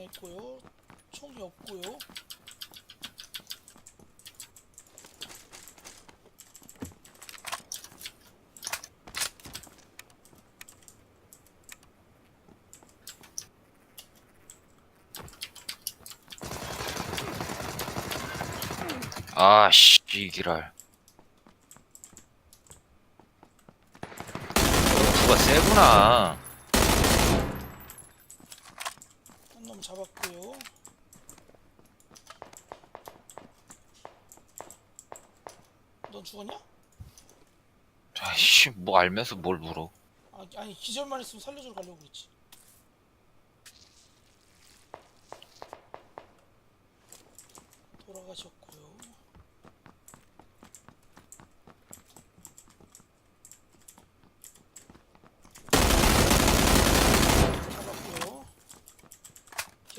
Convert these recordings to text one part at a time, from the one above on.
당했고요. 총이 없고요. 아씨 이기랄 누가 세구나 한놈 잡았고요. 넌 죽었냐? 아이씨 뭐 알면서 뭘 물어 아, 아니 기절만 했으면 살려주러 가려고 그랬지. 돌아가셨고요.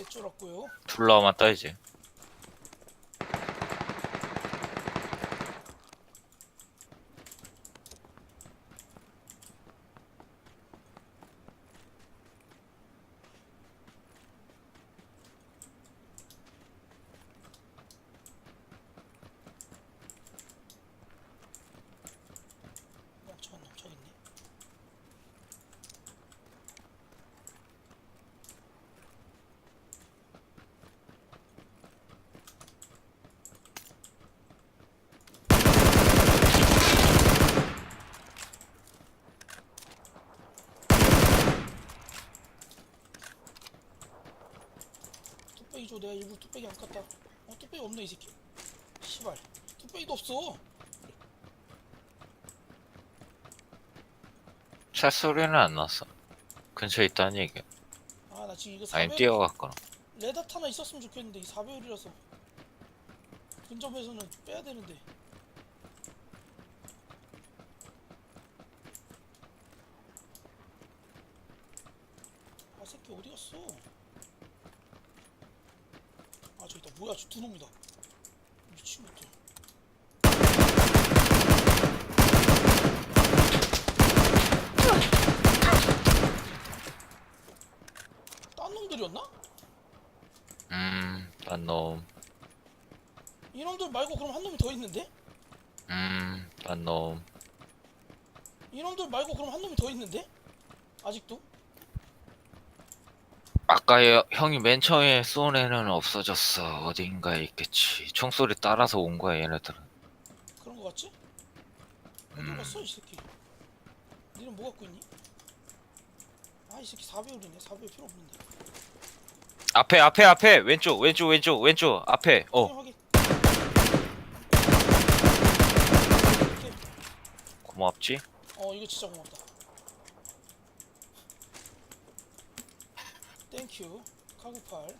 개 쫄았고요. 둘 나오면 따이지 멍청한 놈 저기 있네. 뚝배기 줘 내가 일부러 뚝배기 안 깠다. 어 뚝배기 없네 이 새끼. 씨발. 뚝배기도 없어. 차 소리는 안 났어. 근처에 있다는 얘기야 아 나 지금 이거 아니 4배율 뛰어갔거나. 레닷 하나 있었으면 좋겠는데 이 4배율이라서. 근접에서는 빼야 되는데. 아 새끼 어디 갔어 아 저기 있다 뭐야 저 두 놈이다 미친 것들 딴 놈들이었나? 음 딴놈 이놈들 말고 그럼 한 놈이 더 있는데? 음 딴놈 이놈들 말고 그럼 한 놈이 더 있는데? 아직도? 아까 여- 형이 맨 처음에 쏜 애는 없어졌어. 어딘가에 있겠지. 총소리 따라서 온 거야 얘네들은. 그런 거 같지? 어디 음. 갔어 이 새끼? 니는 뭐 갖고 있니? 아 이 새끼 4배율이네. 4배율 필요 없는데. 앞에 앞에 앞에! 왼쪽 왼쪽 왼쪽 왼쪽! 앞에! 어. 확인, 확인. 오케이. 고맙지? 어 이거 진짜 고맙다 땡큐. 카구팔